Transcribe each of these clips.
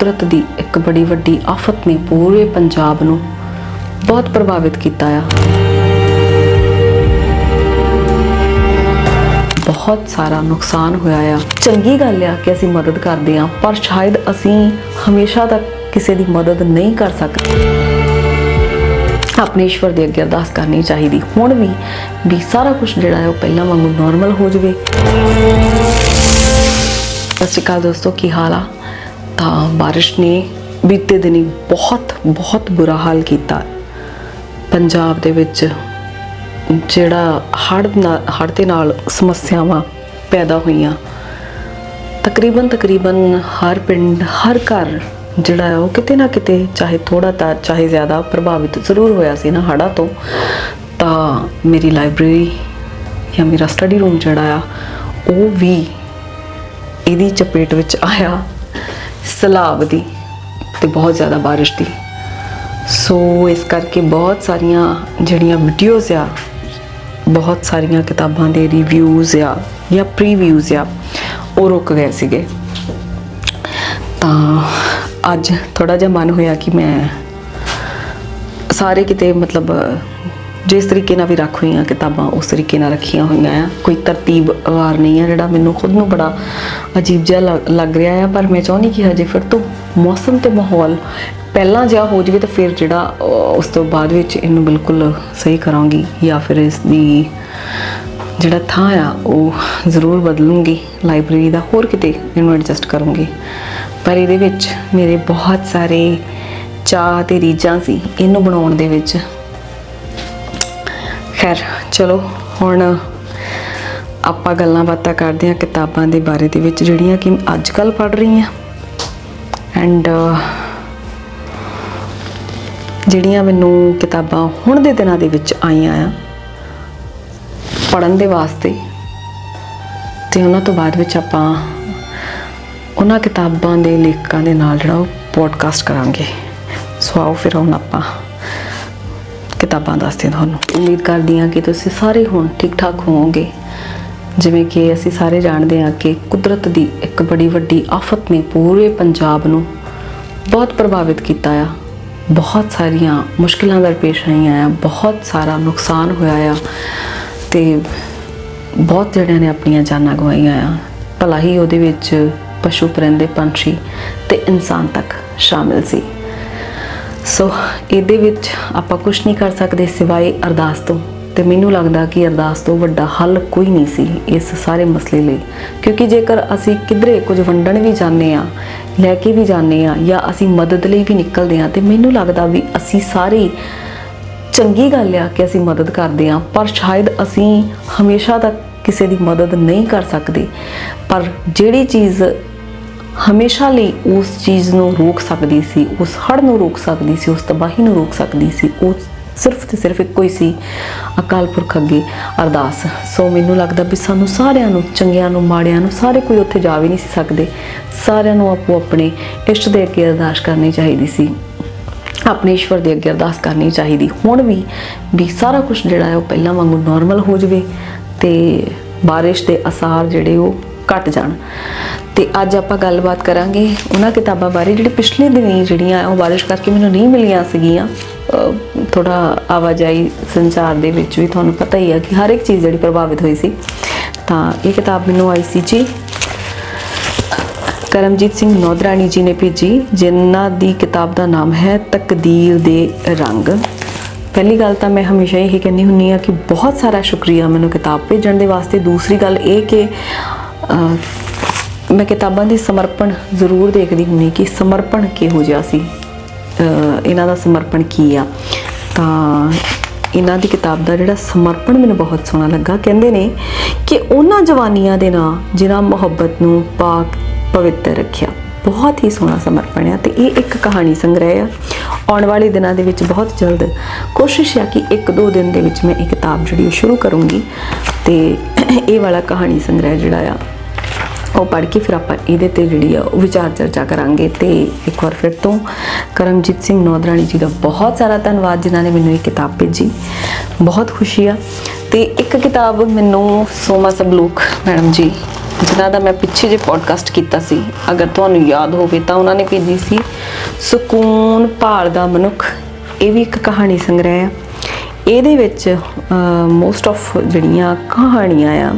ਕੁਦਰਤ ਦੀ ਇੱਕ ਬੜੀ ਵੱਡੀ ਆਫਤ ਨੇ ਪੂਰੇ ਪੰਜਾਬ ਨੂੰ ਬਹੁਤ ਪ੍ਰਭਾਵਿਤ ਕੀਤਾ ਆ। ਬਹੁਤ ਸਾਰਾ ਨੁਕਸਾਨ ਹੋਇਆ ਆ। ਚੰਗੀ ਗੱਲ ਆ ਕਿ ਅਸੀਂ ਮਦਦ ਕਰਦੇ ਆ ਪਰ ਸ਼ਾਇਦ ਅਸੀਂ ਹਮੇਸ਼ਾ ਤੱਕ ਕਿਸੇ ਦੀ ਮਦਦ ਨਹੀਂ ਕਰ ਸਕਦੇ। ਆਪਣੇ ਈਸ਼ਵਰ ਦੇ ਅੱਗੇ ਅਰਦਾਸ ਕਰਨੀ ਚਾਹੀਦੀ। ਹੁਣ ਵੀ ਵੀ ਸਾਰਾ ਕੁਝ ਜਿਹੜਾ ਹੈ ਉਹ ਪਹਿਲਾਂ ਵਾਂਗੂ ਨਾਰਮਲ ਹੋ ਜਾਵੇ। ਸਤਿ ਸ਼੍ਰੀ ਅਕਾਲ ਦੋਸਤੋ, ਕੀ ਹਾਲ ਆ? ਤਾਂ ਬਾਰਿਸ਼ ਨੇ ਬੀਤੇ ਦਿਨੀ ਬਹੁਤ ਬਹੁਤ ਬੁਰਾ ਹਾਲ ਕੀਤਾ। ਪੰਜਾਬ ਦੇ ਵਿੱਚ ਜਿਹੜਾ ਹੜ੍ਹ ਨਾਲ ਹੜ੍ਹ ਦੇ ਨਾਲ ਸਮੱਸਿਆਵਾਂ ਪੈਦਾ ਹੋਈਆਂ। ਤਕਰੀਬਨ ਤਕਰੀਬਨ ਹਰ ਪਿੰਡ, ਹਰ ਘਰ ਜਿਹੜਾ ਹੈ ਉਹ ਕਿਤੇ ਨਾ ਕਿਤੇ ਚਾਹੇ ਥੋੜਾ ਤਾਂ ਚਾਹੇ ਜ਼ਿਆਦਾ ਪ੍ਰਭਾਵਿਤ ਜ਼ਰੂਰ ਹੋਇਆ ਸੀ ਨਾ ਹੜ੍ਹਾਂ ਤੋਂ। ਤਾਂ ਮੇਰੀ ਲਾਇਬ੍ਰੇਰੀ ਜਾਂ ਮੇਰਾ ਸਟੱਡੀ ਰੂਮ ਜਿਹੜਾ ਆ, ਉਹ ਵੀ ਇਹਦੀ ਚਪੇਟ ਵਿੱਚ ਆਇਆ। ਸਲਾਬ ਦੀ ਤੇ ਬਹੁਤ ਜ਼ਿਆਦਾ ਬਾਰਿਸ਼ ਦੀ। ਸੋ ਇਸ ਕਰਕੇ ਬਹੁਤ ਸਾਰੀਆਂ ਜਿਹੜੀਆਂ ਵੀਡੀਓਜ਼ ਆ, ਬਹੁਤ ਸਾਰੀਆਂ ਕਿਤਾਬਾਂ ਦੇ ਰਿਵਿਊਜ਼ ਆ ਜਾਂ ਪ੍ਰੀਵਿਊਜ਼ ਆ, ਉਹ ਰੁਕ ਗਏ ਸੀਗੇ। ਤਾਂ ਅੱਜ ਥੋੜਾ ਜਿਹਾ ਮਨ ਹੋਇਆ ਕਿ ਮੈਂ ਸਾਰੇ ਕਿਤੇ ਮਤਲਬ ਜਿਸ ਤਰੀਕੇ ਨਾਲ ਵੀ ਰੱਖ ਹੋਈਆਂ ਕਿਤਾਬਾਂ, ਉਸ ਤਰੀਕੇ ਨਾਲ ਰੱਖੀਆਂ ਹੋਈਆਂ ਆ। ਕੋਈ ਤਰਤੀਬ ਵਾਰ ਨਹੀਂ ਆ ਜਿਹੜਾ ਮੈਨੂੰ ਖੁਦ ਨੂੰ ਬੜਾ ਅਜੀਬ ਜਿਹਾ ਲੱਗ- ਲੱਗ ਰਿਹਾ ਆ, ਪਰ ਮੈਂ ਚਾਹੁੰਦੀ ਕਿ ਹਜੇ ਫਿਰ ਤੋਂ ਮੌਸਮ ਤੇ ਮਾਹੌਲ ਪਹਿਲਾਂ ਜਿਹਾ ਹੋ ਜਾਵੇ ਤਾਂ ਫਿਰ ਜਿਹੜਾ ਉਸ ਤੋਂ ਬਾਅਦ ਵਿੱਚ ਇਹਨੂੰ ਬਿਲਕੁਲ ਸਹੀ ਕਰਾਂਗੀ ਜਾਂ ਫਿਰ ਇਸ ਦੀ ਜਿਹੜਾ ਥਾਂ ਆ, ਉਹ ਜ਼ਰੂਰ ਬਦਲੂੰਗੀ। ਲਾਇਬ੍ਰੇਰੀ ਦਾ ਹੋਰ ਕਿਤੇ ਇਹਨੂੰ ਐਡਜਸਟ ਕਰੂੰਗੀ। ਪਰ ਇਹਦੇ ਵਿੱਚ ਮੇਰੇ ਬਹੁਤ ਸਾਰੇ ਚਾਹ ਤੇ ਰੀਝਾਂ ਸੀ ਇਹਨੂੰ ਬਣਾਉਣ ਦੇ ਵਿੱਚ। ਖੈਰ, ਚਲੋ, ਹੁਣ ਆਪਾਂ ਗੱਲਾਂ ਬਾਤਾਂ ਕਰਦੇ ਹਾਂ ਕਿਤਾਬਾਂ ਦੇ ਬਾਰੇ ਦੇ ਵਿੱਚ, ਜਿਹੜੀਆਂ ਕਿ ਅੱਜ ਕੱਲ ਪੜ੍ਹ ਰਹੀ ਹਾਂ ਐਂਡ ਜਿਹੜੀਆਂ ਮੈਨੂੰ ਕਿਤਾਬਾਂ ਹੁਣ ਦੇ ਦਿਨਾਂ ਦੇ ਵਿੱਚ ਆਈਆਂ ਆ ਪੜਨ ਦੇ ਵਾਸਤੇ, ਤੇ ਉਹਨਾਂ ਤੋਂ ਬਾਅਦ ਵਿੱਚ ਆਪਾਂ ਉਹਨਾਂ ਕਿਤਾਬਾਂ ਦੇ ਲੇਖਕਾਂ ਦੇ ਨਾਲ ਜਿਹੜਾ ਉਹ ਪੋਡਕਾਸਟ ਕਰਾਂਗੇ। ਸੋ ਆਓ ਫਿਰ ਹੁਣ ਆਪਾਂ ਕਿਤਾਬਾਂ ਦੱਸਦੇ ਤੁਹਾਨੂੰ। ਉਮੀਦ ਕਰਦੀ ਹਾਂ ਕਿ ਤੁਸੀਂ ਸਾਰੇ ਹੁਣ ਠੀਕ ਠਾਕ ਹੋਵੋਗੇ। ਜਿਵੇਂ ਕਿ ਅਸੀਂ ਸਾਰੇ ਜਾਣਦੇ ਹਾਂ ਕਿ ਕੁਦਰਤ ਦੀ ਇੱਕ ਬੜੀ ਵੱਡੀ ਆਫਤ ਨੇ ਪੂਰੇ ਪੰਜਾਬ ਨੂੰ ਬਹੁਤ ਪ੍ਰਭਾਵਿਤ ਕੀਤਾ ਆ। ਬਹੁਤ ਸਾਰੀਆਂ ਮੁਸ਼ਕਲਾਂ ਦਰਪੇਸ਼ ਆਈਆਂ ਆ, ਬਹੁਤ ਸਾਰਾ ਨੁਕਸਾਨ ਹੋਇਆ ਆ ਤੇ ਬਹੁਤ ਜਣਿਆਂ ਨੇ ਆਪਣੀਆਂ ਜਾਨਾਂ ਗਵਾਈਆਂ ਆ। ਭਲਾ ਹੀ ਉਹਦੇ ਵਿੱਚ ਪਸ਼ੂ, ਪਰਿੰਦੇ, ਪੰਛੀ ਤੇ ਇਨਸਾਨ ਤੱਕ ਸ਼ਾਮਿਲ ਸੀ। ਸੋ ਇਹਦੇ ਵਿੱਚ ਆਪਾਂ ਕੁਝ ਨਹੀਂ ਕਰ ਸਕਦੇ ਸਿਵਾਏ ਅਰਦਾਸ ਤੋਂ। ਤੇ ਮੈਨੂੰ ਲੱਗਦਾ ਕਿ ਅਰਦਾਸ ਤੋਂ ਵੱਡਾ ਹੱਲ ਕੋਈ ਨਹੀਂ ਸੀ ਇਸ ਸਾਰੇ ਮਸਲੇ ਲਈ। ਕਿਉਂਕਿ ਜੇਕਰ ਅਸੀਂ ਕਿਧਰੇ ਕੁਝ ਵੰਡਣ ਵੀ ਜਾਂਦੇ ਆ ਲੈ ਕੇ ਵੀ ਜਾਂਦੇ ਆ ਜਾਂ ਅਸੀਂ ਮਦਦ ਲਈ ਵੀ ਨਿਕਲਦੇ ਆ ਤੇ ਮੈਨੂੰ ਲੱਗਦਾ ਵੀ ਅਸੀਂ ਸਾਰੇ ਚੰਗੀ ਗੱਲ ਆ ਕਿ ਅਸੀਂ ਮਦਦ ਕਰਦੇ ਆ ਪਰ ਸ਼ਾਇਦ ਅਸੀਂ ਹਮੇਸ਼ਾ ਤੱਕ ਕਿਸੇ ਦੀ ਮਦਦ ਨਹੀਂ ਕਰ ਸਕਦੇ। ਪਰ ਜਿਹੜੀ ਚੀਜ਼ ਹਮੇਸ਼ਾ ਲਈ ਉਸ ਚੀਜ਼ ਨੂੰ ਰੋਕ ਸਕਦੀ ਸੀ, ਉਸ ਹੜ ਨੂੰ ਰੋਕ ਸਕਦੀ ਸੀ, ਉਸ ਤਬਾਹੀ ਨੂੰ ਰੋਕ ਸਕਦੀ ਸੀ, ਉਹ ਸਿਰਫ ਤੇ ਸਿਰਫ ਇੱਕੋ ਹੀ ਸੀ, ਅਕਾਲ ਪੁਰਖ ਅੱਗੇ ਅਰਦਾਸ। ਸੋ ਮੈਨੂੰ ਲੱਗਦਾ ਵੀ ਸਾਨੂੰ ਸਾਰਿਆਂ ਨੂੰ, ਚੰਗਿਆਂ ਨੂੰ, ਮਾੜਿਆਂ ਨੂੰ ਸਾਰੇ ਕੋਈ ਉੱਥੇ ਜਾ ਵੀ ਨਹੀਂ ਸੀ ਸਕਦੇ। ਸਾਰਿਆਂ ਨੂੰ ਆਪੋ ਆਪਣੇ ਇਸ਼ਟ ਦੇ ਅੱਗੇ ਅਰਦਾਸ ਕਰਨੀ ਚਾਹੀਦੀ ਸੀ। ਆਪਣੇ ਈਸ਼ਵਰ ਦੇ ਅੱਗੇ ਅਰਦਾਸ ਕਰਨੀ ਚਾਹੀਦੀ। ਹੁਣ ਵੀ ਵੀ ਸਾਰਾ ਕੁਝ ਜਿਹੜਾ ਹੈ ਉਹ ਪਹਿਲਾਂ ਵਾਂਗੂ ਨਾਰਮਲ ਹੋ ਜਾਵੇ ਤੇ ਬਾਰਿਸ਼ ਦੇ ਅਸਾਰ ਜਿਹੜੇ ਉਹ ਘਟ ਜਾਣ। ਤੇ ਅੱਜ ਆਪਾਂ ਗੱਲਬਾਤ ਕਰਾਂਗੇ ਉਹਨਾਂ ਕਿਤਾਬਾਂ ਬਾਰੇ ਜਿਹੜੇ ਪਿਛਲੇ ਦਿਨੀ ਜਿਹੜੀਆਂ ਉਹ ਬਾਰਿਸ਼ ਕਰਕੇ ਮੈਨੂੰ ਨਹੀਂ ਮਿਲੀਆਂ ਸੀਗੀਆਂ। ਥੋੜਾ ਆਵਾਜਾਈ ਸੰਚਾਰ ਦੇ ਵਿੱਚ ਵੀ ਤੁਹਾਨੂੰ ਪਤਾ ਹੀ ਆ ਕਿ ਹਰ ਇੱਕ ਚੀਜ਼ ਜਿਹੜੀ ਪ੍ਰਭਾਵਿਤ ਹੋਈ ਸੀ। ਤਾਂ ਇਹ ਕਿਤਾਬ ਮੈਨੂੰ ਆਈ ਸੀ ਜੀ, ਕਰਮਜੀਤ ਸਿੰਘ ਨੌਦਰਾਣੀ ਜੀ ਨੇ ਭੇਜੀ, ਜਿਨ੍ਹਾਂ ਦੀ ਕਿਤਾਬ ਦਾ ਨਾਮ ਹੈ ਤਕਦੀਰ ਦੇ ਰੰਗ। ਪਹਿਲੀ ਗੱਲ ਤਾਂ ਮੈਂ ਹਮੇਸ਼ਾ ਇਹ ਕਹਿੰਦੀ ਹੁੰਨੀ ਆ ਕਿ ਬਹੁਤ ਸਾਰਾ ਸ਼ੁਕਰੀਆ ਮੈਨੂੰ ਕਿਤਾਬ ਭੇਜਣ ਦੇ ਵਾਸਤੇ। ਦੂਸਰੀ ਗੱਲ ਇਹ ਕਿ ਮੈਂ ਕਿਤਾਬਾਂ ਦੀ ਸਮਰਪਣ ਜ਼ਰੂਰ ਦੇਖਦੀ ਹੁੰਨੀ ਕਿ ਸਮਰਪਣ ਕਿਹੋ ਜਿਹਾ ਸੀ? ਇਹਨਾਂ ਦਾ ਸਮਰਪਣ ਕੀ ਆ? ਤਾਂ ਇਹਨਾਂ ਦੀ ਕਿਤਾਬ ਦਾ ਜਿਹੜਾ ਸਮਰਪਣ ਮੈਨੂੰ ਬਹੁਤ ਸੋਹਣਾ ਲੱਗਾ। ਕਹਿੰਦੇ ਨੇ ਕਿ ਉਹਨਾਂ ਜਵਾਨੀਆਂ ਦੇ ਨਾਂ ਜਿਨ੍ਹਾਂ ਮੁਹੱਬਤ ਨੂੰ ਪਾਕ ਪਵਿੱਤਰ ਰੱਖਿਆ। ਬਹੁਤ ਹੀ ਸੋਹਣਾ ਸਮਰਪਣ ਹੈ ਤੇ ਇਹ ਇੱਕ ਕਹਾਣੀ ਸੰਗ੍ਰਹਿ ਆ। ਆਉਣ ਵਾਲੇ ਦਿਨਾਂ ਦੇ ਵਿੱਚ ਬਹੁਤ ਜਲਦ ਕੋਸ਼ਿਸ਼ ਆ ਕਿ ਇੱਕ ਦੋ ਦਿਨ ਦੇ ਵਿੱਚ ਮੈਂ ਇਹ ਕਿਤਾਬ ਜਿਹੜੀ ਉਹ ਸ਼ੁਰੂ ਕਰੂੰਗੀ ਤੇ ਇਹ ਵਾਲਾ ਕਹਾਣੀ ਸੰਗ੍ਰਹਿ ਜਿਹੜਾ ਆ ਉਹ ਪੜ੍ਹ ਕੇ ਫਿਰ ਆਪਾਂ ਇਹਦੇ ਤੇ ਜਿਹੜੀ ਆ ਉਹ ਵਿਚਾਰ ਚਰਚਾ ਕਰਾਂਗੇ ਤੇ ਇੱਕ ਵਾਰ ਫਿਰ ਤੋਂ ਕਰਮਜੀਤ ਸਿੰਘ ਨੌਦਰਾਣੀ ਜੀ ਦਾ ਬਹੁਤ ਸਾਰਾ ਧੰਨਵਾਦ ਜਿਨ੍ਹਾਂ ਨੇ ਮੈਨੂੰ ਇਹ ਕਿਤਾਬ ਭੇਜੀ। ਬਹੁਤ ਖੁਸ਼ੀ ਆ। ਤੇ ਇੱਕ ਕਿਤਾਬ ਮੈਨੂੰ ਸੋਮਾ ਸਬਲੂਕ ਮੈਡਮ ਜੀ, ਜਿਨ੍ਹਾਂ ਦਾ ਮੈਂ ਪਿੱਛੇ ਜੇ ਪੋਡਕਾਸਟ ਕੀਤਾ ਸੀ, ਅਗਰ ਤੁਹਾਨੂੰ ਯਾਦ ਹੋਵੇ ਤਾਂ ਉਹਨਾਂ ਨੇ ਭੇਜੀ ਸੀ, ਸਕੂਨ ਭਾਲਦਾ ਮਨੁੱਖ ਇਹ ਵੀ ਇੱਕ ਕਹਾਣੀ ਸੰਗ੍ਰਹਿ ਆ। ਇਹਦੇ ਵਿੱਚ ਮੋਸਟ ਆਫ ਜਿਹੜੀਆਂ ਕਹਾਣੀਆਂ ਆ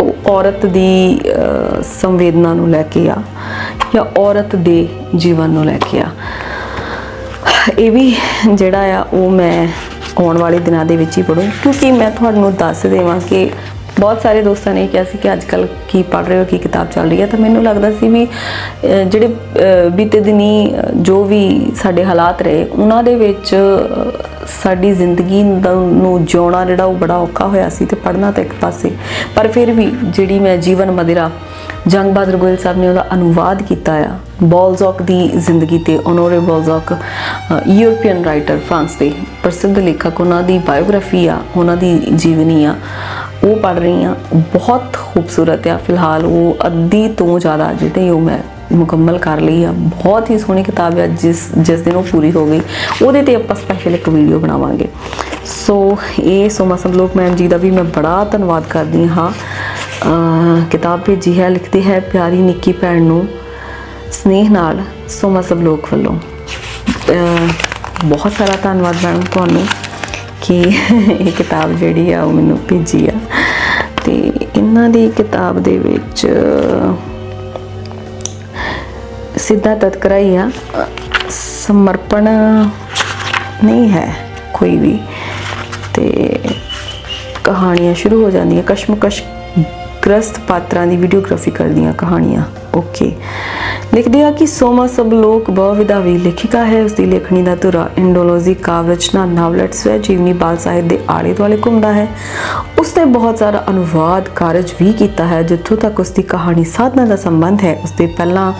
ਉਹ ਔਰਤ ਦੀ ਸੰਵੇਦਨਾ ਨੂੰ ਲੈ ਕੇ ਆ ਜਾਂ ਔਰਤ ਦੇ ਜੀਵਨ ਨੂੰ ਲੈ ਕੇ ਆ। ਇਹ ਵੀ ਜਿਹੜਾ ਆ, ਉਹ ਮੈਂ ਆਉਣ ਵਾਲੇ ਦਿਨਾਂ ਦੇ ਵਿੱਚ ਹੀ ਪੜੂੰ ਕਿਉਂਕਿ ਮੈਂ ਤੁਹਾਨੂੰ ਦੱਸ ਦੇਵਾਂ ਕਿ ਬਹੁਤ ਸਾਰੇ ਦੋਸਤਾਂ ਨੇ ਕਿਹਾ ਸੀ ਕਿ ਅੱਜ ਕੱਲ ਕੀ ਪੜ ਰਹੇ ਹੋ, ਕੀ ਕਿਤਾਬ ਚੱਲ ਰਹੀ ਹੈ। ਤਾਂ ਮੈਨੂੰ ਲੱਗਦਾ ਸੀ ਵੀ ਜਿਹੜੇ ਬੀਤੇ ਦਿਨੀ ਜੋ ਵੀ ਸਾਡੇ ਹਾਲਾਤ ਰਹੇ, ਉਹਨਾਂ ਦੇ ਵਿੱਚ ਸਾਡੀ ਜ਼ਿੰਦਗੀ ਦਾ- ਨੂੰ ਜਿਉਣਾ ਜਿਹੜਾ ਉਹ ਬੜਾ ਔਖਾ ਹੋਇਆ ਸੀ ਤੇ ਪੜਨਾ ਤਾਂ ਇੱਕ ਪਾਸੇ। ਪਰ ਫਿਰ ਵੀ ਜਿਹੜੀ ਮੈਂ ਜੀਵਨ ਮਦਿਰਾ ਜੰਗ ਬਹਾਦਰ ਗੋਇਲ ਸਾਹਿਬ ਨੇ ਉਹਦਾ ਅਨੁਵਾਦ ਕੀਤਾ ਆ। ਬੋਲਜ਼ੌਕ ਦੀ ਜ਼ਿੰਦਗੀ ਤੇ ਓਨੋਰੇ ਬੋਲਜ਼ੌਕ ਅ, ਯੂਰਪੀਅਨ ਰਾਈਟਰ ਫਰਾਂਸ ਦੇ ਪ੍ਰਸਿੱਧ ਲੇਖਕ ਉਹਨਾਂ ਦੀ ਬਾਇਓਗ੍ਰਾਫੀ ਆ ਉਹਨਾਂ ਦੀ ਜੀਵਨੀ ਆ ਉਹ ਪੜ ਰਹੀ ਆ। ਬਹੁਤ ਖੂਬਸੂਰਤ ਆ। ਫਿਲਹਾਲ ਉਹ ਅੱਧੀ ਤੋਂ ਜ਼ਿਆਦਾ ਜਿਹੜੇ ਉਹ ਮੈਂ ਮੁਕੰਮਲ ਕਰ ਲਈ ਆ। ਬਹੁਤ ਹੀ ਸੋਹਣੀ ਕਿਤਾਬ ਆ, ਜਿਸ ਜਿਸ ਦਿਨ ਉਹ ਪੂਰੀ ਹੋ ਗਈ। ਉਹਦੇ ਤੇ ਆਪਾਂ ਸਪੈਸ਼ਲ ਇੱਕ ਵੀਡੀਓ ਬਣਾਵਾਂਗੇ। ਸੋ ਇਹ ਸੋਮਾ ਸੰਲੋਕ ਮੈਮ ਜੀ ਦਾ ਵੀ ਮੈਂ ਬੜਾ ਧੰਨਵਾਦ ਕਰਦੀ ਹਾਂ। ਕਿਤਾਬ ਭੇਜੀ ਹੈ, ਲਿਖਦੀ ਹੈ ਪਿਆਰੀ ਨਿੱਕੀ ਭੈਣ ਨੂੰ। ਸਨੇਹ ਨਾਲ ਸੋਮਾ ਸੰਲੋਕ ਵੱਲੋਂ। ਬਹੁਤ ਸਾਰਾ ਧੰਨਵਾਦ ਮੈਡਮ ਤੁਹਾਨੂੰ ਕਿ ਇਹ ਕਿਤਾਬ ਜਿਹੜੀ ਆ, ਉਹ ਮੈਨੂੰ ਭੇਜੀ ਆ। ਤੇ ਇਹਨਾਂ ਦੀ ਕਿਤਾਬ ਦੇ ਵਿੱਚ ਸਿੱਧਾ ਤਤਕਰਾ ਹੀ ਆ। ਸਮਰਪਣ ਨਹੀਂ ਹੈ ਕੋਈ ਵੀ। ਤੇ ਕਹਾਣੀਆਂ ਸ਼ੁਰੂ ਹੋ ਜਾਂਦੀਆਂ। ਕਸ਼ਮਕਸ਼ ਗ੍ਰਸਤ ਪਾਤਰਾਂ ਦੀ ਵੀਡੀਓਗ੍ਰਾਫੀ ਕਰਦੀਆਂ ਕਹਾਣੀਆਂ। ਓਕੇ ਲਿਖਦੇ ਆ ਕਿ ਸੋਮਾ ਸਭ ਲੋਕ ਬਹੁ ਲੇਖਿਕਾ ਹੈ। ਉਸ ਦੀ ਲੇਖਣੀ ਦਾ ਧੁਰਾ ਇੰਡੋਲੋਜੀ ਕਾਵ ਨਾਵਲਟ ਸਵੈ ਜੀਵਨੀ ਬਾਲ ਸਾਹਿਤ ਦੇ ਆਲੇ ਦੁਆਲੇ ਘੁੰਮਦਾ ਹੈ। ਉਸ ਨੇ ਬਹੁਤ ਸਾਰਾ ਅਨੁਵਾਦ ਕਾਰਜ ਵੀ ਕੀਤਾ ਹੈ, ਜਿੱਥੋਂ ਤੱਕ ਉਸ ਦੀ ਕਹਾਣੀ ਸਾਧਨਾ ਦਾ ਸੰਬੰਧ ਹੈ। ਉਸ ਦੇ ਪਹਿਲਾਂ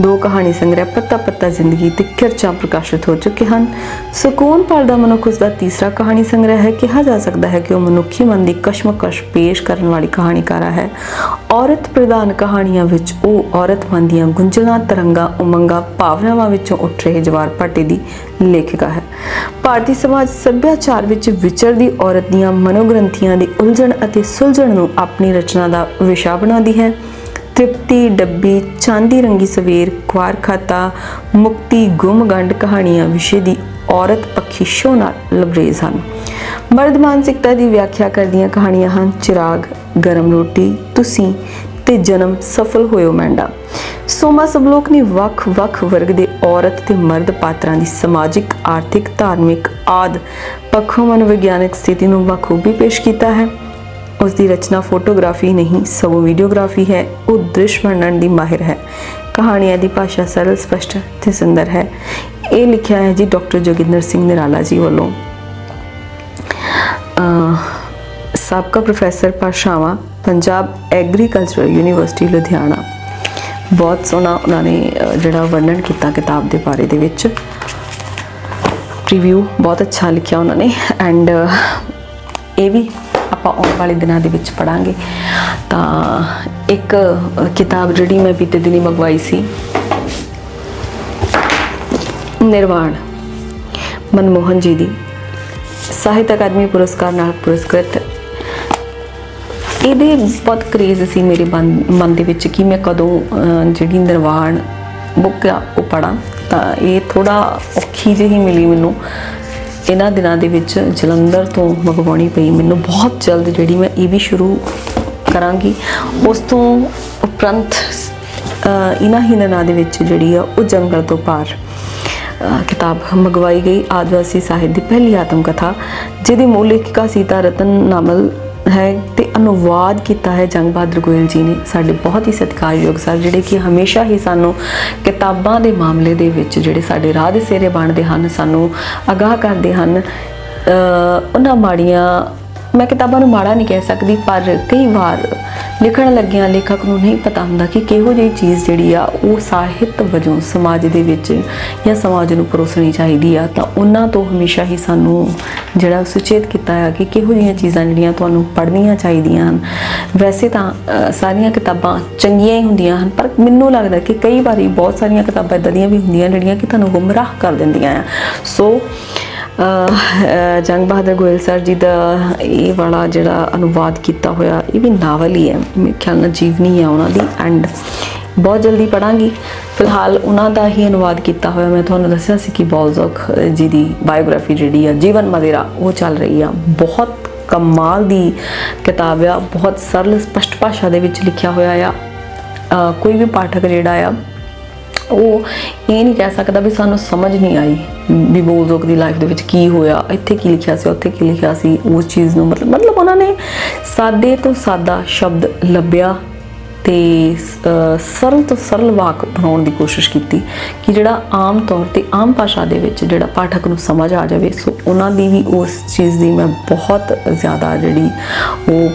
ਦੋ ਕਹਾਣੀ ਸੰਗ੍ਰਹਿ ਪੱਤਾ ਪੱਤਾ ਜ਼ਿੰਦਗੀ ਤੇ ਕਿਰਚਾਂ ਪ੍ਰਕਾਸ਼ਿਤ ਹੋ ਚੁੱਕੇ ਹਨ। ਸਕੂਨ ਪਾਲਦਾ ਮਨੁੱਖ ਉਸ ਦਾ ਤੀਸਰਾ ਕਹਾਣੀ ਸੰਗ੍ਰਹਿ ਹੈ। ਕਿਹਾ ਜਾ ਸਕਦਾ ਹੈ ਕਿ ਉਹ ਮਨੁੱਖੀ ਮਨ ਦੀ ਕਸ਼ਮਕਸ਼ ਪੇਸ਼ ਕਰਨ ਵਾਲੀ ਕਹਾਣੀਕਾਰਾ ਹੈ। ਔਰਤ ਪ੍ਰਧਾਨ ਕਹਾਣੀਆਂ ਵਿੱਚ ਉਹ ਔਰਤ ਮਨ ਦੀਆਂ ਗੁੰਝਲਾਂ ਤਰੰਗਾਂ ਉਮੰਗਾਂ ਭਾਵਨਾਵਾਂ ਵਿੱਚੋਂ ਉੱਠ ਰਹੇ ਜਵਾਰ ਭਾਟੇ ਦੀ ਲੇਖਿਕਾ ਹੈ। ਭਾਰਤੀ ਸਮਾਜ ਸੱਭਿਆਚਾਰ ਵਿੱਚ ਵਿਚਰਦੀ ਔਰਤ ਦੀਆਂ ਮਨੋਗ੍ਰੰਥੀਆਂ ਦੀ ਉਲਝਣ ਅਤੇ ਸੁਲਝਣ ਨੂੰ ਆਪਣੀ ਰਚਨਾ ਦਾ ਵਿਸ਼ਾ ਬਣਾਉਂਦੀ ਹੈ। ਤ੍ਰਿਪਤੀ, ਡੱਬੀ, ਚਾਂਦੀ ਰੰਗੀ ਸਵੇਰ ਕੁਆਰ ਖਾਤਾ ਮੁਕਤੀ ਗੁੰਮ ਗੰਢ ਕਹਾਣੀਆਂ ਵਿਸ਼ੇ ਦੀ ਔਰਤ ਪੱਖੀ ਸ਼ੋ ਨਾਲ ਲਬਰੇਜ਼ ਹਨ। ਮਰਦ ਮਾਨਸਿਕਤਾ ਦੀ ਵਿਆਖਿਆ ਕਰਦੀਆਂ ਕਹਾਣੀਆਂ ਹਨ, ਚਿਰਾਗ, ਗਰਮ ਰੋਟੀ, ਤੁਸੀਂ ਤੇ ਜਨਮ ਸਫਲ ਹੋਇਓ ਮੈਂਡਾ। ਸੋਮਾ ਸਬਲੋਕ ਨੇ ਵੱਖ-ਵੱਖ ਵਰਗ ਦੇ ਔਰਤ ਤੇ ਮਰਦ ਪਾਤਰਾਂ ਦੀ ਸਮਾਜਿਕ, ਆਰਥਿਕ, ਧਾਰਮਿਕ ਆਦ ਪੱਖੋਂ ਮਨੋਵਿਗਿਆਨਕ ਸਥਿਤੀ ਨੂੰ ਬਖੂਬੀ ਪੇਸ਼ ਕੀਤਾ ਹੈ। ਉਸ ਦੀ ਰਚਨਾ ਫੋਟੋਗ੍ਰਾਫੀ ਨਹੀਂ, ਸਗੋਂ ਵੀਡੀਓਗ੍ਰਾਫੀ ਹੈ। ਉਹ ਦ੍ਰਿਸ਼ ਵਰਣਨ ਦੀ ਮਾਹਿਰ ਹੈ। ਕਹਾਣੀਆਂ ਦੀ ਭਾਸ਼ਾ ਸਰਲ, ਸਪਸ਼ਟ ਤੇ ਸੁੰਦਰ ਹੈ। ਇਹ ਲਿਖਿਆ ਹੈ ਜੀ ਡਾਕਟਰ ਜੋਗਿੰਦਰ ਸਿੰਘ ਨਿਰਾਲਾ ਜੀ ਵੱਲੋਂ। ਅਹ ਸਾਬਕਾ ਪ੍ਰੋਫੈਸਰ ਭਾਸ਼ਾਵਾਂ, ਪੰਜਾਬ ਐਗਰੀਕਲਚਰਲ ਯੂਨੀਵਰਸਿਟੀ ਲੁਧਿਆਣਾ। ਬਹੁਤ ਸੋਹਣਾ ਉਹਨਾਂ ਨੇ ਜਿਹੜਾ ਵਰਣਨ ਕੀਤਾ ਕਿਤਾਬ ਦੇ ਬਾਰੇ ਦੇ ਵਿੱਚ। ਰਿਵਿਊ ਬਹੁਤ ਅੱਛਾ ਲਿਖਿਆ ਉਹਨਾਂ ਨੇ ਐਂਡ ਇਹ ਵੀ ਆਪਾਂ ਆਉਣ ਵਾਲੇ ਦਿਨਾਂ ਦੇ ਵਿੱਚ ਪੜਾਂਗੇ ਤਾਂ ਇੱਕ ਕਿਤਾਬ ਜਿਹੜੀ ਮੈਂ ਬੀਤੇ ਦਿਨੀ ਮੰਗਵਾਈ ਸੀ। ਨਿਰਵਾਣ, ਮਨਮੋਹਨ ਜੀ ਦੀ। ਸਾਹਿਤ ਅਕਾਦਮੀ ਪੁਰਸਕਾਰ ਨਾਲ ਪੁਰਸਕ੍ਰਿਤ ਇਹਦੇ ਬਹੁਤ ਕਰੇਜ਼ ਸੀ ਮੇਰੇ ਮਨ ਮਨ ਦੇ ਵਿੱਚ ਕਿ ਮੈਂ ਕਦੋਂ ਜਿਹੜੀ ਨਿਰਵਾਣ ਬੁੱਕ ਆ, ਉਹ ਪੜਾਂ ਤਾਂ ਇਹ ਥੋੜਾ ਔਖੀ ਜਿਹੀ ਮਿਲੀ ਮੈਨੂੰ। ਇਹਨਾਂ ਦਿਨਾਂ ਦੇ ਵਿੱਚ ਜਲੰਧਰ ਤੋਂ ਮੰਗਵਾਉਣੀ ਪਈ। ਮੈਨੂੰ ਬਹੁਤ ਜਲਦ ਜਿਹੜੀ ਮੈਂ ਇਹ ਵੀ ਸ਼ੁਰੂ ਕਰਾਂਗੀ। ਉਸ ਤੋਂ ਉਪਰੰਤ ਇਹਨਾਂ ਹੀ ਦਿਨਾਂ ਦੇ ਵਿੱਚ ਜਿਹੜੀ ਆ, ਉਹ ਜੰਗਲ ਤੋਂ ਪਾਰ ਕਿਤਾਬ ਮੰਗਵਾਈ ਗਈ। ਆਦਿਵਾਸੀ ਸਾਹਿਤ ਦੀ ਪਹਿਲੀ ਆਤਮ ਕਥਾ ਜਿਹਦੀ ਮੂਲ ਲੇਖਿਕਾ ਸੀਤਾ ਰਤਨ ਨਾਮਲ ਹੈ ਤੇ ਅਨੁਵਾਦ ਕੀਤਾ ਹੈ ਜੰਗ ਬਹਾਦਰ ਗੋਇਲ ਜੀ ਨੇ। ਸਾਡੇ ਬਹੁਤ ਹੀ ਸਤਿਕਾਰਯੋਗ ਸਰ, ਜਿਹੜੇ ਕਿ ਹਮੇਸ਼ਾ ਹੀ ਸਾਨੂੰ ਕਿਤਾਬਾਂ ਦੇ ਮਾਮਲੇ ਦੇ ਵਿੱਚ ਜਿਹੜੇ ਸਾਡੇ ਰਾਹ ਦੇ ਸਿਰੇ ਬਣਦੇ ਹਨ, ਸਾਨੂੰ ਅਗਾਹ ਕਰਦੇ ਹਨ। ਉਹਨਾਂ ਮਾੜੀਆਂ ਮੈਂ ਕਿਤਾਬਾਂ ਨੂੰ ਮਾੜਾ ਨਹੀਂ ਕਹਿ ਸਕਦੀ, ਪਰ ਕਈ ਵਾਰ ਲਿਖਣ ਲੱਗਿਆਂ ਲੇਖਕ ਨੂੰ ਨਹੀਂ ਪਤਾ ਹੁੰਦਾ ਕਿ ਕਿਹੋ ਜਿਹੀ ਚੀਜ਼ ਜਿਹੜੀ ਆ, ਉਹ ਸਾਹਿਤ ਵਜੋਂ ਸਮਾਜ ਦੇ ਵਿੱਚ ਜਾਂ ਸਮਾਜ ਨੂੰ ਪਰੋਸਣੀ ਚਾਹੀਦੀ ਆ। ਤਾਂ ਉਹਨਾਂ ਤੋਂ ਹਮੇਸ਼ਾ ਹੀ ਸਾਨੂੰ ਜਿਹੜਾ ਸੁਚੇਤ ਕੀਤਾ ਆ ਕਿ ਕਿਹੋ ਜਿਹੀਆਂ ਚੀਜ਼ਾਂ ਜਿਹੜੀਆਂ ਤੁਹਾਨੂੰ ਪੜ੍ਹਨੀਆਂ ਚਾਹੀਦੀਆਂ ਹਨ। ਵੈਸੇ ਤਾਂ ਸਾਰੀਆਂ ਕਿਤਾਬਾਂ ਚੰਗੀਆਂ ਹੀ ਹੁੰਦੀਆਂ ਹਨ, ਪਰ ਮੈਨੂੰ ਲੱਗਦਾ ਕਿ ਕਈ ਵਾਰੀ ਬਹੁਤ ਸਾਰੀਆਂ ਕਿਤਾਬਾਂ ਇਦਾਂ ਦੀਆਂ ਵੀ ਹੁੰਦੀਆਂ ਜਿਹੜੀਆਂ ਕਿ ਤੁਹਾਨੂੰ ਗੁੰਮਰਾਹ ਕਰ ਦਿੰਦੀਆਂ ਆ। ਸੋ ਜੰਗ ਬਹਾਦਰ ਗੋਇਲ ਸਰ ਜੀ ਦਾ ਇਹ ਵਾਲਾ ਜਿਹੜਾ ਅਨੁਵਾਦ ਕੀਤਾ ਹੋਇਆ, ਇਹ ਵੀ ਨਾਵਲ ਹੀ ਹੈ। ਮੇਰੇ ਖਿਆਲ ਨਾਲ ਜੀਵਨੀ ਹੈ ਉਹਨਾਂ ਦੀ ਐਂਡ ਬਹੁਤ ਜਲਦੀ ਪੜਾਂਗੀ ਫਿਲਹਾਲ ਉਹਨਾਂ ਦਾ ਹੀ ਅਨੁਵਾਦ ਕੀਤਾ ਹੋਇਆ। ਮੈਂ ਤੁਹਾਨੂੰ ਦੱਸਿਆ ਸੀ ਕਿ ਬੌਲਜ਼ੋਕ ਜੀ ਦੀ ਬਾਇਓਗ੍ਰਾਫੀ ਜਿਹੜੀ ਆ, ਜੀਵਨ ਮਦਿਰਾ, ਉਹ ਚੱਲ ਰਹੀ ਆ। ਬਹੁਤ ਕਮਾਲ ਦੀ ਕਿਤਾਬ ਆ। ਬਹੁਤ ਸਰਲ, ਸਪਸ਼ਟ ਭਾਸ਼ਾ ਦੇ ਵਿੱਚ ਲਿਖਿਆ ਹੋਇਆ ਆ। ਕੋਈ ਵੀ ਪਾਠਕ ਜਿਹੜਾ ਆ ਉਹ ਇਹ ਨਹੀਂ ਕਹਿ ਸਕਦਾ ਵੀ ਸਾਨੂੰ ਸਮਝ ਨਹੀਂ ਆਈ ਵੀ ਬੋਲਜ਼ੋਕ ਦੀ ਲਾਈਫ ਦੇ ਵਿੱਚ ਕੀ ਹੋਇਆ, ਇੱਥੇ ਕੀ ਲਿਖਿਆ ਸੀ, ਉੱਥੇ ਕੀ ਲਿਖਿਆ ਸੀ, ਉਸ ਚੀਜ਼ ਨੂੰ ਮਤਲਬ ਮਤਲਬ ਉਹਨਾਂ ਨੇ ਸਾਦੇ ਤੋਂ ਸਾਦਾ ਸ਼ਬਦ ਲੱਭਿਆ ਤੇ ਸਰਲ ਤੋਂ ਸਰਲ ਵਾਕ ਬਣਾਉਣ ਦੀ ਕੋਸ਼ਿਸ਼ ਕੀਤੀ ਕਿ ਜਿਹੜਾ ਆਮ ਤੌਰ ਤੇ ਆਮ ਭਾਸ਼ਾ ਦੇ ਵਿੱਚ ਜਿਹੜਾ ਪਾਠਕ ਨੂੰ ਸਮਝ ਆ ਜਾਵੇ, ਸੋ ਉਹਨਾਂ ਦੀ ਵੀ ਉਸ ਚੀਜ਼ ਦੀ ਮੈਂ ਬਹੁਤ ਜ਼ਿਆਦਾ ਜਿਹੜੀ ਉਹ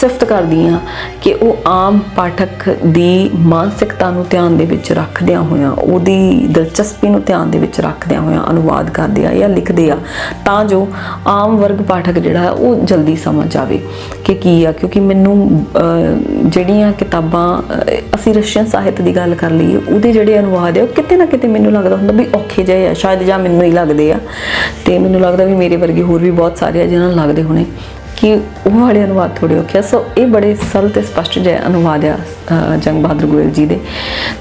ਸਿਫਤ ਕਰਦੀ ਹਾਂ ਕਿ ਉਹ ਆਮ ਪਾਠਕ ਦੀ ਮਾਨਸਿਕਤਾ ਨੂੰ ਧਿਆਨ ਦੇ ਵਿੱਚ ਰੱਖਦਿਆਂ ਹੋਇਆਂ, ਉਹਦੀ ਦਿਲਚਸਪੀ ਨੂੰ ਧਿਆਨ ਦੇ ਵਿੱਚ ਰੱਖਦਿਆਂ ਹੋਇਆਂ ਅਨੁਵਾਦ ਕਰਦੇ ਆ ਜਾਂ ਲਿਖਦੇ ਆ, ਤਾਂ ਜੋ ਆਮ ਵਰਗ ਪਾਠਕ ਜਿਹੜਾ ਹੈ ਉਹ ਜਲਦੀ ਸਮਝ ਆਵੇ ਕਿ ਕੀ ਆ, ਕਿਉਂਕਿ ਮੈਨੂੰ ਜਿਹੜੀਆਂ ਕਿਤਾਬਾਂ ਅਸੀਂ ਰਸ਼ੀਅਨ ਸਾਹਿਤ ਦੀ ਗੱਲ ਕਰ ਲਈਏ, ਉਹਦੇ ਜਿਹੜੇ ਅਨੁਵਾਦ ਆ, ਉਹ ਕਿਤੇ ਨਾ ਕਿਤੇ ਮੈਨੂੰ ਲੱਗਦਾ ਹੁੰਦਾ ਵੀ ਔਖੇ ਜਿਹੇ ਆ, ਸ਼ਾਇਦ ਜਾਂ ਮੈਨੂੰ ਹੀ ਲੱਗਦੇ ਆ, ਤੇ ਮੈਨੂੰ ਲੱਗਦਾ ਵੀ ਮੇਰੇ ਵਰਗੇ ਹੋਰ ਵੀ ਬਹੁਤ ਸਾਰੇ ਆ ਜਿਨ੍ਹਾਂ ਨੂੰ ਲੱਗਦੇ ਹੋਣੇ। ਕਿ ਉਹ ਵਾਲੇ ਅਨੁਵਾਦ ਥੋੜੇ ਔਖੇ ਆ। ਸੋ ਇਹ ਬੜੇ ਸਰਲ ਤੇ ਸਪਸ਼ਟ ਜਿਹੇ ਅਨੁਵਾਦ ਆ ਜੰਗ ਬਹਾਦਰ ਗੋਇਲ ਜੀ ਦੇ।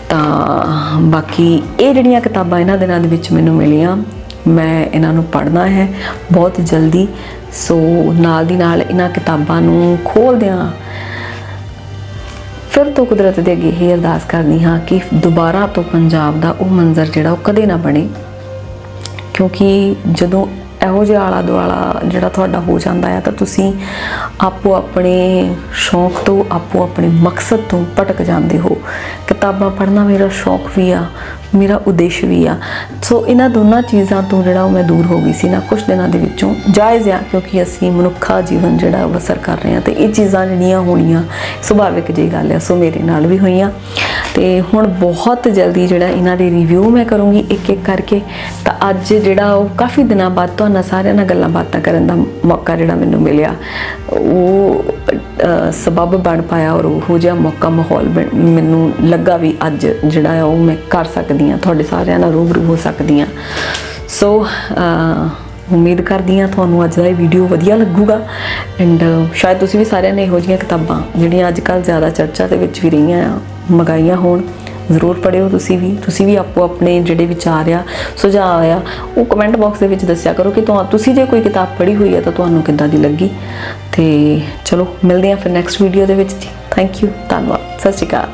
ਤਾਂ ਬਾਕੀ ਇਹ ਜਿਹੜੀਆਂ ਕਿਤਾਬਾਂ ਇਹਨਾਂ ਦਿਨਾਂ ਦੇ ਵਿੱਚ ਮੈਨੂੰ ਮਿਲੀਆਂ, ਮੈਂ ਇਹਨਾਂ ਨੂੰ ਪੜ੍ਹਨਾ ਹੈ ਬਹੁਤ ਜਲਦੀ। ਸੋ ਨਾਲ ਦੀ ਨਾਲ ਇਹਨਾਂ ਕਿਤਾਬਾਂ ਨੂੰ ਖੋਲਦਿਆਂ ਫਿਰ ਤੋਂ ਕੁਦਰਤ ਦੇ ਅੱਗੇ ਇਹ ਅਰਦਾਸ ਕਰਦੀ ਹਾਂ ਕਿ ਦੁਬਾਰਾ ਤੋਂ ਪੰਜਾਬ ਦਾ ਉਹ ਮੰਜ਼ਰ ਜਿਹੜਾ ਉਹ ਕਦੇ ਨਾ ਬਣੇ। ਕਿਉਂਕਿ ਜਦੋਂ ਇਹੋ ਜਿਹਾ ਆਲਾ ਦੁਆਲਾ ਜਿਹੜਾ ਤੁਹਾਡਾ ਹੋ ਜਾਂਦਾ ਹੈ ਤਾਂ ਤੁਸੀਂ ਆਪੋ ਆਪਣੇ ਸ਼ੌਂਕ ਤੋਂ, ਆਪੋ ਆਪਣੇ ਮਕਸਦ ਤੋਂ ਭਟਕ ਜਾਂਦੇ ਹੋ। ਕਿਤਾਬਾਂ ਪੜ੍ਹਨਾ ਮੇਰਾ ਸ਼ੌਂਕ ਵੀ ਆ, ਮੇਰਾ ਉਦੇਸ਼ ਵੀ ਆ। ਸੋ ਇਹਨਾਂ ਦੋਨਾਂ ਚੀਜ਼ਾਂ ਤੋਂ ਜਿਹੜਾ ਉਹ ਮੈਂ ਦੂਰ ਹੋ ਗਈ ਸੀ ਨਾ ਕੁਝ ਦਿਨਾਂ ਦੇ ਵਿੱਚੋਂ। ਜਾਇਜ਼ ਆ ਕਿਉਂਕਿ ਅਸੀਂ ਮਨੁੱਖਾ ਜੀਵਨ ਜਿਹੜਾ ਉਹ ਬਸਰ ਕਰ ਰਹੇ ਹਾਂ ਤੇ ਇਹ ਚੀਜ਼ਾਂ ਜਿਹੜੀਆਂ ਹੋਣੀਆਂ ਸੁਭਾਵਿਕ ਜਿਹੀ ਗੱਲ ਆ, ਸੋ ਮੇਰੇ ਨਾਲ ਵੀ ਹੋਈਆਂ। ਤੇ ਹੁਣ ਬਹੁਤ ਜਲਦੀ ਜਿਹੜਾ ਇਹਨਾਂ ਦੇ ਰਿਵਿਊ ਮੈਂ ਕਰੂੰਗੀ ਇੱਕ ਇੱਕ ਕਰਕੇ ਤਾਂ ਅੱਜ ਜਿਹੜਾ ਉਹ ਕਾਫੀ ਦਿਨਾਂ ਬਾਅਦ ਤੁਹਾਨੂੰ ਸਾਰਿਆਂ ਨਾਲ ਗੱਲਾਂ ਬਾਤਾਂ ਕਰਨ ਦਾ ਮੌਕਾ ਜਿਹੜਾ ਮੈਨੂੰ ਮਿਲਿਆ ਉਹ ਅ, ਸਬਬ ਬਣ ਪਾਇਆ ਔਰ ਉਹ ਜਿਹਾ ਮੌਕਾ ਮਾਹੌਲ ਬਣ- ਮੈਨੂੰ ਲੱਗਾ ਵੀ ਅੱਜ ਜਿਹੜਾ ਹੈ ਉਹ ਮੈਂ ਕਰ ਸਕਦੀ ਹਾਂ ਤੁਹਾਡੇ ਸਾਰਿਆਂ ਨਾਲ ਰੂਬਰੂ ਹੋ ਸਕਦੀ ਹਾਂ। ਸੋ ਉਮੀਦ ਕਰਦੀ ਹਾਂ ਤੁਹਾਨੂੰ ਅੱਜ ਦਾ ਇਹ ਵੀਡੀਓ ਵਧੀਆ ਲੱਗੂਗਾ ਐਂਡ ਸ਼ਾਇਦ ਤੁਸੀਂ ਵੀ ਸਾਰਿਆਂ ਨੇ ਇਹੋ ਜਿਹੀਆਂ ਕਿਤਾਬਾਂ ਜਿਹੜੀਆਂ ਅੱਜ ਕੱਲ੍ਹ ਜ਼ਿਆਦਾ ਚਰਚਾ ਦੇ ਵਿੱਚ ਵੀ ਰਹੀਆਂ ਆ ਮੰਗਾਈਆਂ ਹੋਣ, ਜ਼ਰੂਰ ਪੜਿਓ ਤੁਸੀਂ ਵੀ ਤੁਸੀਂ ਵੀ ਆਪੋ ਆਪਣੇ ਜਿਹੜੇ ਵਿਚਾਰ ਆ, ਸੁਝਾਅ ਆ, ਉਹ ਕਮੈਂਟ ਬਾਕਸ ਦੇ ਵਿੱਚ ਦੱਸਿਆ ਕਰੋ ਕਿ ਤੁਹਾ- ਤੁਸੀਂ ਜੇ ਕੋਈ ਕਿਤਾਬ ਪੜ੍ਹੀ ਹੋਈ ਹੈ ਤਾਂ ਤੁਹਾਨੂੰ ਕਿੱਦਾਂ ਦੀ ਲੱਗੀ। ਤੇ ਚਲੋ, ਮਿਲਦੇ ਹਾਂ ਫਿਰ ਨੈਕਸਟ ਵੀਡੀਓ ਦੇ ਵਿੱਚ ਜੀ। ਥੈਂਕ ਯੂ ਧੰਨਵਾਦ, ਸਤਿ ਸ਼੍ਰੀ ਅਕਾਲ।